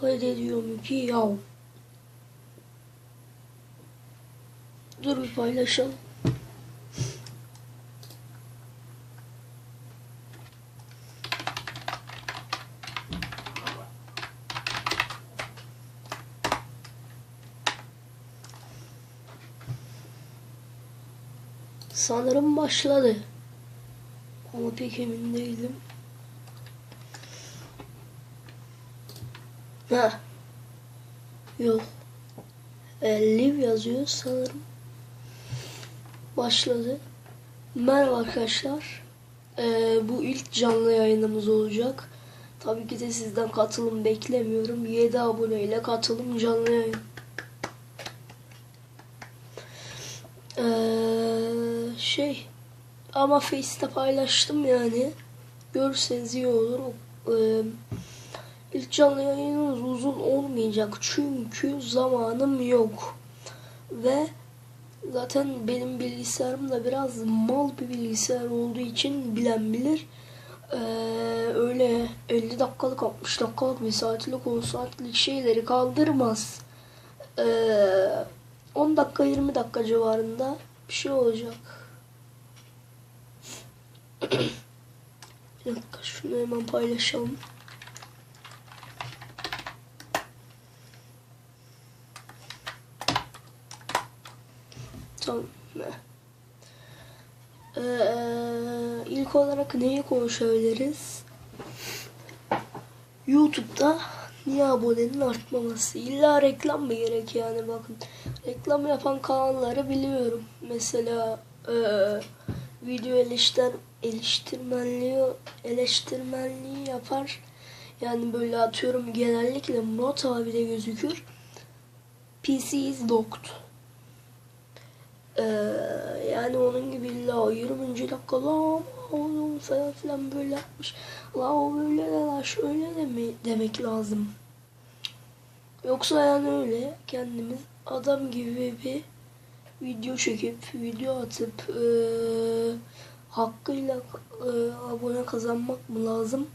Kaydediyorum ki yav. Dur bir paylaşalım. Sanırım başladı. Ama pek emin değilim. Ha. Yok. E, live yazıyor sanırım. Başladı. Merhaba arkadaşlar. E, bu ilk canlı yayınımız olacak. Tabii ki de sizden katılım beklemiyorum. 7 aboneyle katılım canlı yayın. Ee, şey ama Face'te paylaştım yani. Görürseniz iyi olur. Ee, ilk canlı yayınımız uzun olmayacak çünkü zamanım yok. Ve zaten benim bilgisayarım da biraz mal bir bilgisayar olduğu için bilen bilir. Ee, öyle 50 dakikalık 60 dakikalık bir saatlik 10 saatlik şeyleri kaldırmaz. Ee, 10 dakika 20 dakika civarında bir şey olacak. bir dakika şunu hemen paylaşalım. Tamam. Ee, ilk olarak neyi konuşabiliriz? YouTube'da niye abonenin artmaması? İlla reklam mı gerek yani bakın. Reklam yapan kanalları biliyorum. Mesela e, video eleştir, eleştirmenliği, eleştirmenliği yapar. Yani böyle atıyorum genellikle Murat abi de gözükür. PC is locked. Ee, yani onun gibi illa 20. dakika la oğlum falan filan böyle yapmış. La o böyle de la şöyle de mi demek lazım. Yoksa yani öyle kendimiz adam gibi bir video çekip video atıp e, hakkıyla e, abone kazanmak mı lazım?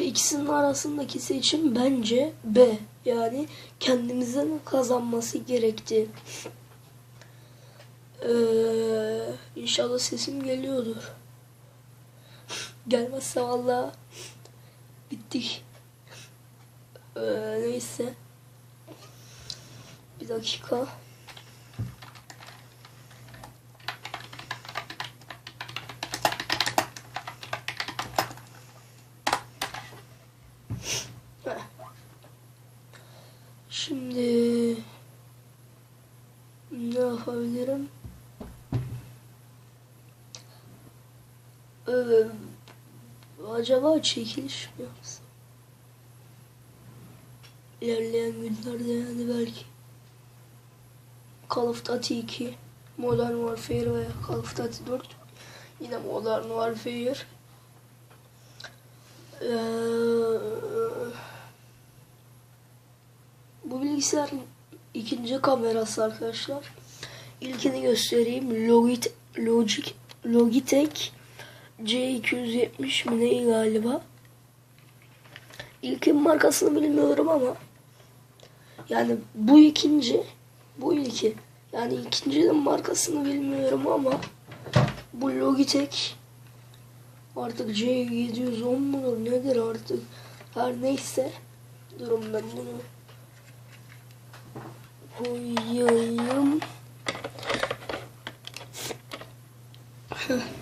İkisinin arasındaki seçim bence B. Yani kendimizin kazanması gerekti. Ee, inşallah sesim geliyordur. Gelmezse valla bittik. Ee, neyse. Bir dakika. Şimdi ne yapabilirim? Ee, acaba çekiliş mi yapsam? İlerleyen günlerde yani belki. Call of Duty 2, Modern Warfare veya Call of Duty 4. Yine Modern Warfare. Ee, bu bilgisayarın ikinci kamerası arkadaşlar. İlkini göstereyim. Logit, Logitech C270 mi ne galiba. İlkin markasını bilmiyorum ama. Yani bu ikinci bu ilki. Yani ikincinin markasını bilmiyorum ama bu Logitech artık C710 mudur nedir artık? Her neyse durum ben bunu koyayım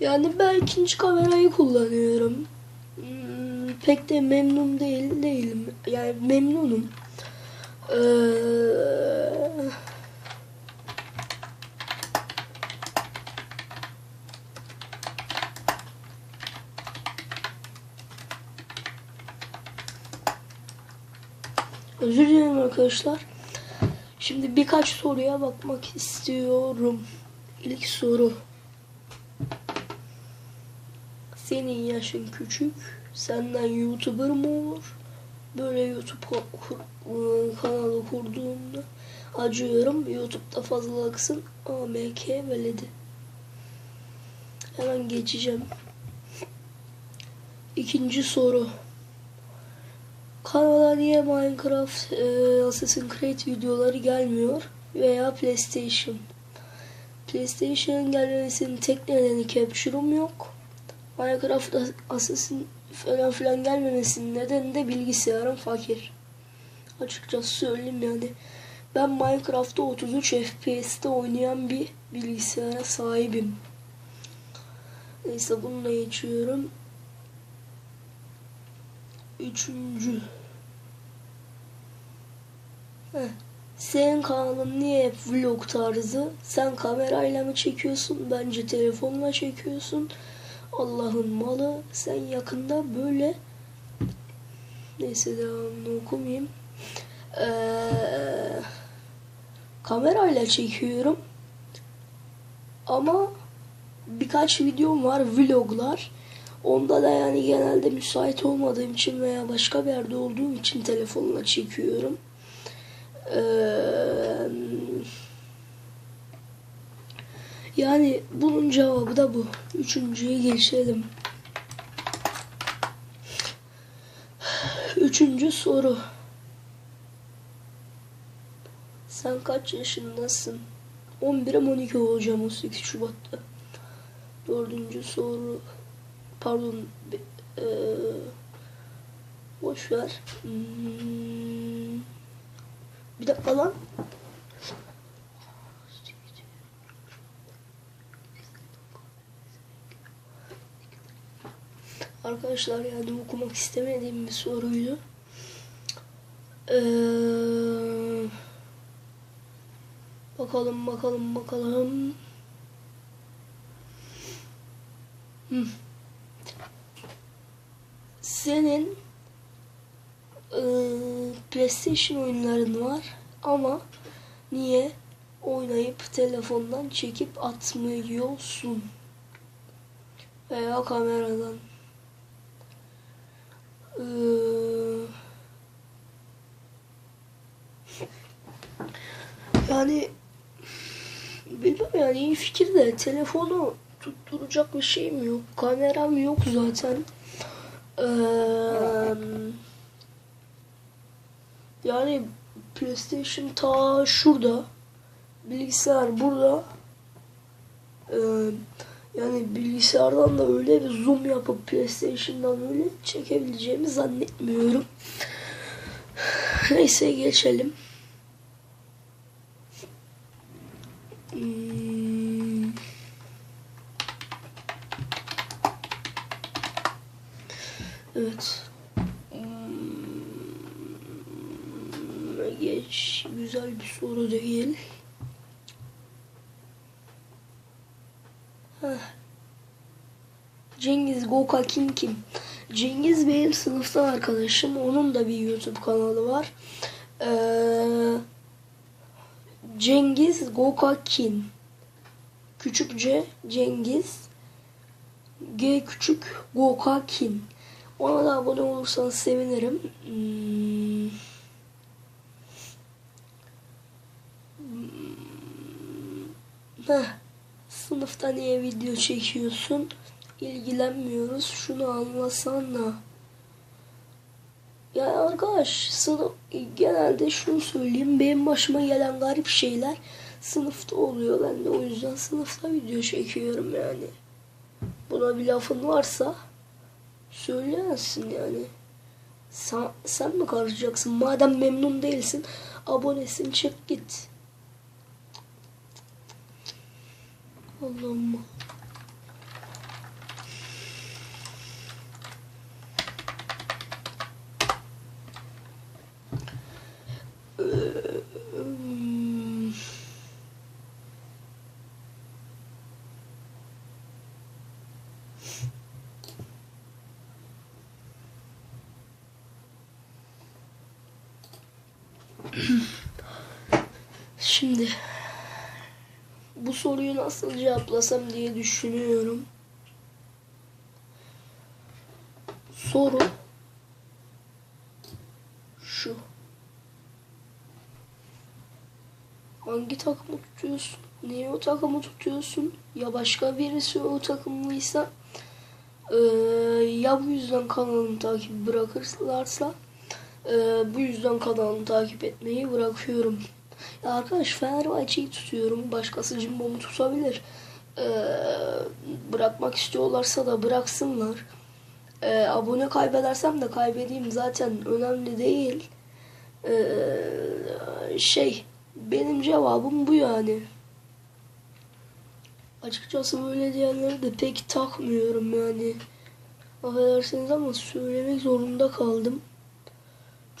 yani ben ikinci kamerayı kullanıyorum Hmm, pek de memnun değil değilim yani memnunum ee, Özür dilerim arkadaşlar. Şimdi birkaç soruya bakmak istiyorum. İlk soru. Senin yaşın küçük. Senden YouTuber mı olur? Böyle YouTube kanalı kurduğunda acıyorum. YouTube'da fazlalıksın. AMK veledi. Hemen geçeceğim. İkinci soru. kanala niye Minecraft, e, Assassin's Creed videoları gelmiyor veya PlayStation. PlayStation'ın gelmemesinin tek nedeni capture'um yok. Minecraft, Assassin falan filan gelmemesinin nedeni de bilgisayarım fakir. Açıkçası söyleyeyim yani. Ben Minecraft'ta 33 FPS'te oynayan bir bilgisayara sahibim. Neyse bununla geçiyorum. Üçüncü. Heh. Senin kanalın niye hep vlog tarzı? Sen kamerayla mı çekiyorsun? Bence telefonla çekiyorsun. Allah'ın malı. Sen yakında böyle neyse devamını okumayayım. Ee, kamerayla çekiyorum. Ama birkaç videom var vloglar. Onda da yani genelde müsait olmadığım için veya başka bir yerde olduğum için telefonla çekiyorum. Ee, yani bunun cevabı da bu. Üçüncüye geçelim. Üçüncü soru. Sen kaç yaşındasın? 11'im 12 olacağım 18 Şubat'ta. Dördüncü soru. Pardon. Ee, boş ver. Hmm, bir dakika lan. Arkadaşlar yani okumak istemediğim bir soruydu. Ee, bakalım bakalım bakalım. Hmm. Senin e, PlayStation oyunların var ama niye oynayıp telefondan çekip atmıyorsun? Veya kameradan. Ee, yani bilmem yani iyi fikir de telefonu tutturacak bir şeyim yok. Kameram yok zaten. Ee, yani PlayStation ta şurada. Bilgisayar burada. Ee, yani bilgisayardan da öyle bir zoom yapıp PlayStation'dan öyle çekebileceğimi zannetmiyorum. Neyse geçelim. Hmm. Evet. Hmm. Geç. Güzel bir soru değil. Cengiz Gokakin kim? Cengiz benim sınıftan arkadaşım. Onun da bir YouTube kanalı var. Ee, Cengiz Gokakin. Küçükçe Cengiz. G küçük Gokakin. Ona da abone olursanız sevinirim. Hmm. Heh. Sınıfta niye video çekiyorsun? İlgilenmiyoruz. Şunu anlasana. Ya arkadaş sınıf genelde şunu söyleyeyim. Benim başıma gelen garip şeyler sınıfta oluyor. Ben de o yüzden sınıfta video çekiyorum yani. Buna bir lafın varsa söyleyemezsin yani. Sen, sen mi karışacaksın? Madem memnun değilsin abonesin çek git. Allah'ım. Şimdi bu soruyu nasıl cevaplasam diye düşünüyorum. Soru şu. Hangi takımı tutuyorsun? Niye o takımı tutuyorsun? Ya başka birisi o takımlıysa ee, ya bu yüzden kanalımı takip bırakırlarsa Ee, bu yüzden kanalını takip etmeyi bırakıyorum. Ya arkadaş Fenerbahçe'yi tutuyorum. Başkası Cimbom'u tutabilir. Ee, bırakmak istiyorlarsa da bıraksınlar. Ee, abone kaybedersem de kaybedeyim zaten önemli değil. Ee, şey benim cevabım bu yani. Açıkçası böyle diyenleri de pek takmıyorum yani. Affedersiniz ama söylemek zorunda kaldım.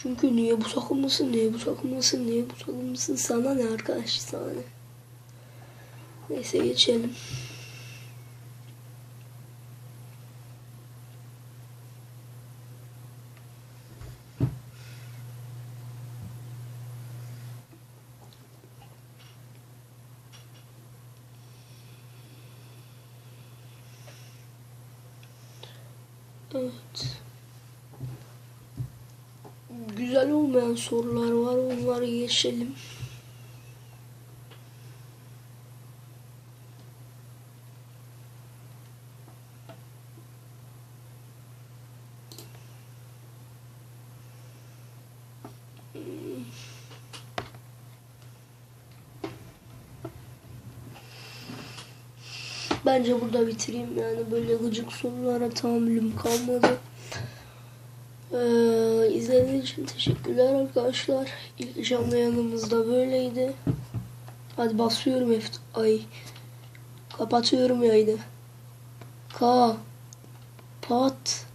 Çünkü niye bu takımlısın, niye bu takımlısın, niye bu takımlısın sana ne arkadaş sana ne. Neyse geçelim. Evet. Güzel olmayan sorular var. Onları geçelim. Bence burada bitireyim yani böyle gıcık sorulara tahammülüm kalmadı. Ee, izlediğiniz için teşekkürler arkadaşlar. İlk canlı yanımızda böyleydi. Hadi basıyorum F ay. Kapatıyorum yayını. Ka pat